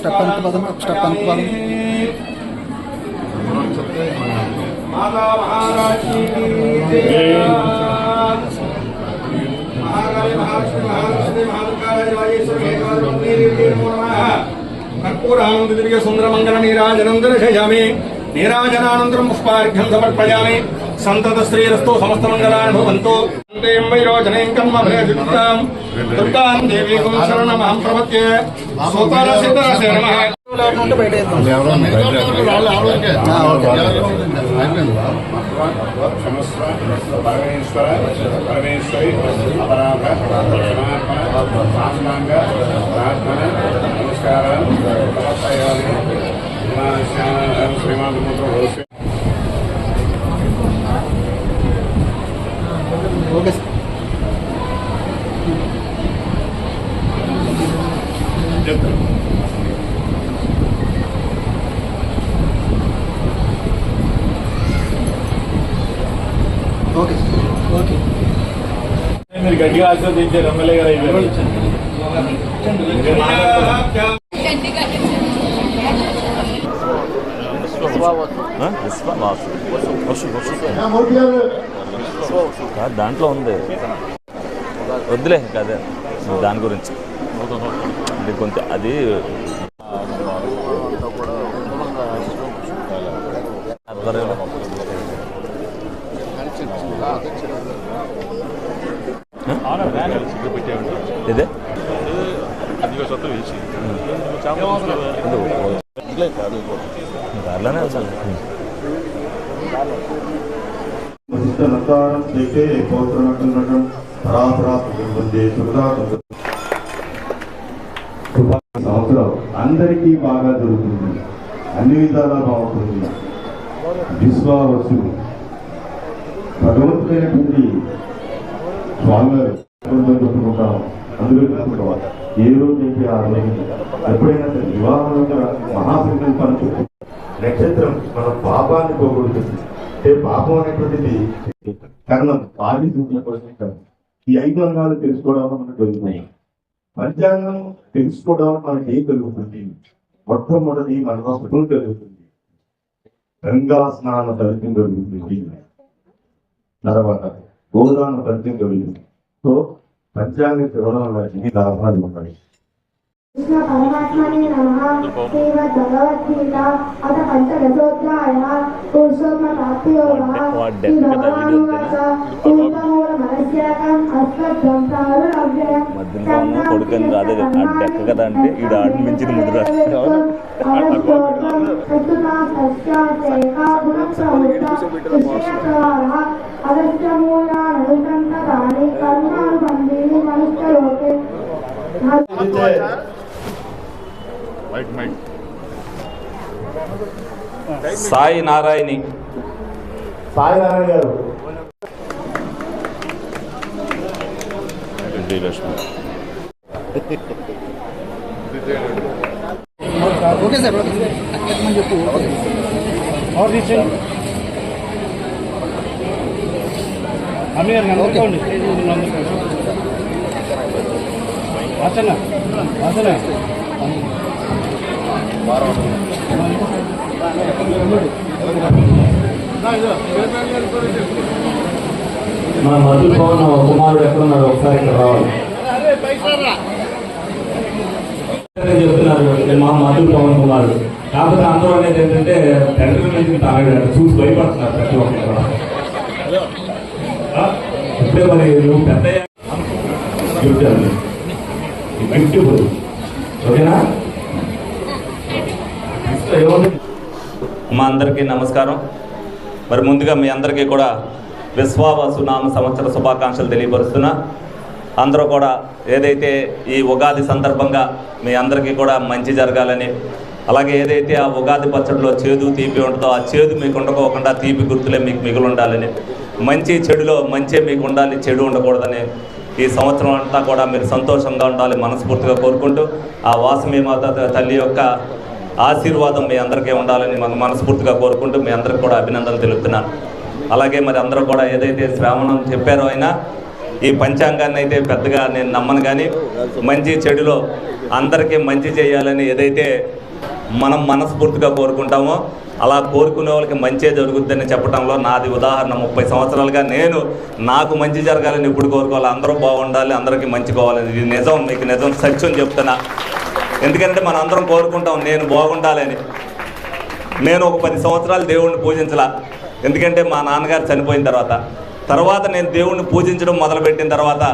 Step వెనక్కి పదం ఒక స్టెప్ వెనక్కి పదం. కర్పూరానంద తిరిగి సుందరమంగళ నీరాజనందన శయామి నీరాజనానందరం పుష్పార్ఘ్యం సమర్పయామి. సంతత శ్రీరస్తో సమస్త మంగళాన్ భవంతో దేం వైరోజనేం కన్మ భయజుక్తాం దుర్గాం దేవీకం శరణమహం ప్రపత్యే సోపాల సిద్ధరాశ నమః పరమేశ్వర పరమేశ్వరి అపరాధ గట్టిగా ఆశీర్వదించారు ఎమ్మెల్యే గారు అయిపోయారు దాంట్లో ఉంది. వద్దులే కదే దాని గురించి. ఇది కొంచెం అది ఆధ్వర్యంలో. ఇదే సంవత్సరం అందరికీ బాగా జరుగుతుంది. అన్ని విధాలా బాగుంటుంది. విశ్వావసు భగవంతుడైనటువంటి స్వామివారు. చెప్పుకుంటాం అందులో ఏ రోజు ఆ రోజు ఎప్పుడైనా సరే వివాహం యొక్క మహాసంకల్పాన్ని చెప్పు నక్షత్రం మన పాపాన్ని పోగొడుతుంది. అంటే పాపం అనేటువంటిది కర్ణం ఆది సూచన ఈ ఐదు అంగాలు తెలుసుకోవడం మనకు జరుగుతున్నాయి. పంచాంగం తెలుసుకోవడం మనకి ఏం కలుగుతుంది మొట్టమొదటి మన సుఖం కలుగుతుంది గంగా స్నాన ఫలితం కలుగుతుంది తర్వాత గోదాన ఫలితం కలుగుతుంది సో పంచాంగం చదవడం వల్ల ఎన్ని లాభాలు ఉన్నాయి కృష్ణ పరమాత్మనే నమః. శ్రీమద్ భగవద్గీత అత పంచదశోధ్యాయ పురుషోత్తమ ప్రాప్తియోగः వాడు శ్రీ డెక్క కదా వీడియో భగవానువాచ పూర్ణమూల మనస్యాకం అస్మద్భ్రంశారుణవ్యయం మధ్యలో ఉన్న కొడుకని రాదే ఆ డెక్క కదా అంటే ఈడు ఆడిని మించిన ముద్ర ప్రస్తుతా ప్రవృత్త విషయప్రవాహः అగస్త్యమూలానుసంతతాని కర్మానుబంధీని మనుష్యలోకే సాయి నారాయణి సాయినారాయణ గారు విజయలక్ష్మి ఓకే సార్ okay ఎక్కమని చెప్పు ఓకే. ఓకే మన మధుర్ పవన్ కుమారుడు ఎక్కడున్నాడు ఒకసారి ఇక్కడ రావాలి. చెప్తున్నారు మా మధుర్ పవన్ కుమారుడు. కాకపోతే ఆందోళన అనేది ఏంటంటే టెండర్ నుంచి తాగాడు చూసి భయపడుతున్నారు ప్రతి ఒక్కరు కూడా. ఇప్పుడే మరి నువ్వు పెద్ద గిఫ్ట్ ఓకేనా? మా అందరికీ నమస్కారం. మరి ముందుగా మీ అందరికీ కూడా విశ్వావసు నామ సంవత్సర శుభాకాంక్షలు తెలియపరుస్తున్నా. అందరూ కూడా ఏదైతే ఈ ఉగాది సందర్భంగా మీ అందరికీ కూడా మంచి జరగాలని అలాగే ఏదైతే ఆ ఉగాది పచ్చడిలో చేదు తీపి ఉంటుందో ఆ చేదు మీకు ఉండకోకుండా తీపి గుర్తులే మీకు మిగులు ఉండాలని మంచి చెడులో మంచి మీకు ఉండాలి చెడు ఉండకూడదని ఈ సంవత్సరం అంతా కూడా మీరు సంతోషంగా ఉండాలి మనస్ఫూర్తిగా కోరుకుంటూ ఆ వాసమి మాత తల్లి యొక్క ఆశీర్వాదం మీ అందరికీ ఉండాలని మనం మనస్ఫూర్తిగా కోరుకుంటూ మీ అందరికి కూడా అభినందనలు తెలుపుతున్నాను. అలాగే మరి అందరూ కూడా ఏదైతే శ్రావణం చెప్పారో అయినా ఈ పంచాంగాన్ని అయితే పెద్దగా నేను నమ్మను కానీ మంచి చెడులో అందరికీ మంచి చేయాలని ఏదైతే మనం మనస్ఫూర్తిగా కోరుకుంటామో. అలా కోరుకునే వాళ్ళకి మంచే జరుగుద్దని చెప్పడంలో నాది ఉదాహరణ ముప్పై సంవత్సరాలుగా నేను నాకు మంచి జరగాలని ఇప్పుడు కోరుకోవాలి. అందరూ బాగుండాలి అందరికీ మంచి కావాలని ఇది నిజం మీకు నిజం సత్యం చెప్తున్నా. ఎందుకంటే మనం అందరం కోరుకుంటాం నేను బాగుండాలని నేను ఒక పది సంవత్సరాలు దేవుణ్ణి పూజించాల. ఎందుకంటే మా నాన్నగారు చనిపోయిన తర్వాత తర్వాత నేను దేవుణ్ణి పూజించడం మొదలుపెట్టిన తర్వాత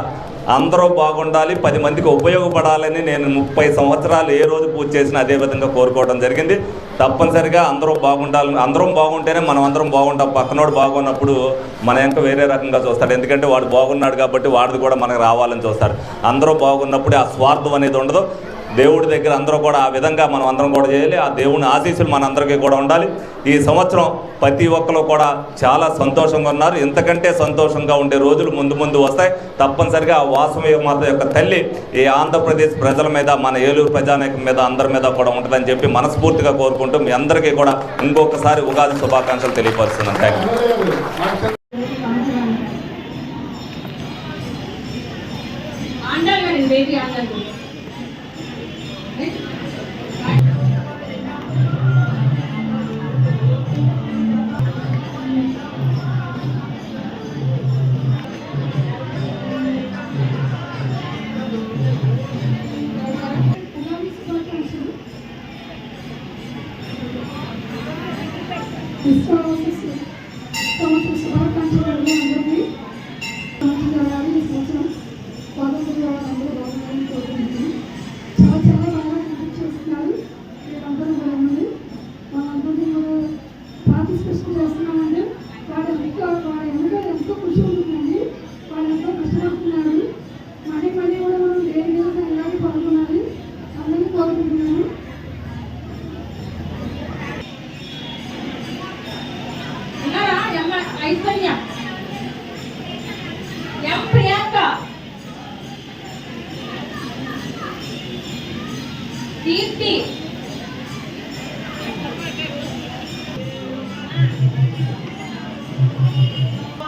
అందరూ బాగుండాలి పది మందికి ఉపయోగపడాలని నేను ముప్పై సంవత్సరాలు ఏ రోజు పూజ చేసినా అదే విధంగా కోరుకోవడం జరిగింది. తప్పనిసరిగా అందరూ బాగుండాలి అందరం బాగుంటేనే మనం అందరం బాగుంటాం. పక్కనోడు బాగున్నప్పుడు మన ఇంకా వేరే రకంగా చూస్తాడు. ఎందుకంటే వాడు బాగున్నాడు కాబట్టి వాడిది కూడా మనకు రావాలని చూస్తాడు. అందరూ బాగున్నప్పుడు ఆ స్వార్థం అనేది ఉండదు. దేవుడి దగ్గర అందరూ కూడా ఆ విధంగా మనం అందరం కూడా చేయాలి. ఆ దేవుని ఆశీస్సులు మనందరికీ కూడా ఉండాలి. ఈ సంవత్సరం ప్రతి ఒక్కరు కూడా చాలా సంతోషంగా ఉన్నారు. ఇంతకంటే సంతోషంగా ఉండే రోజులు ముందు ముందు వస్తాయి. తప్పనిసరిగా ఆ వాసవి మాత యొక్క తల్లి ఈ ఆంధ్రప్రదేశ్ ప్రజల మీద మన ఏలూరు ప్రజానీకం మీద అందరి మీద కూడా ఉంటుందని చెప్పి మనస్ఫూర్తిగా కోరుకుంటూ మీ అందరికీ కూడా ఇంకొకసారి ఉగాది శుభాకాంక్షలు తెలియపరుస్తున్నాను. థ్యాంక్ యూ Isso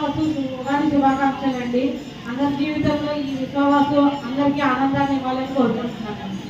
ఉగాది శుభాకాంక్షలు అండి అందరి జీవితంలో ఈ విశ్వాసం అందరికీ ఆనందాన్ని ఇవ్వాలని కోరుకుంటున్నాను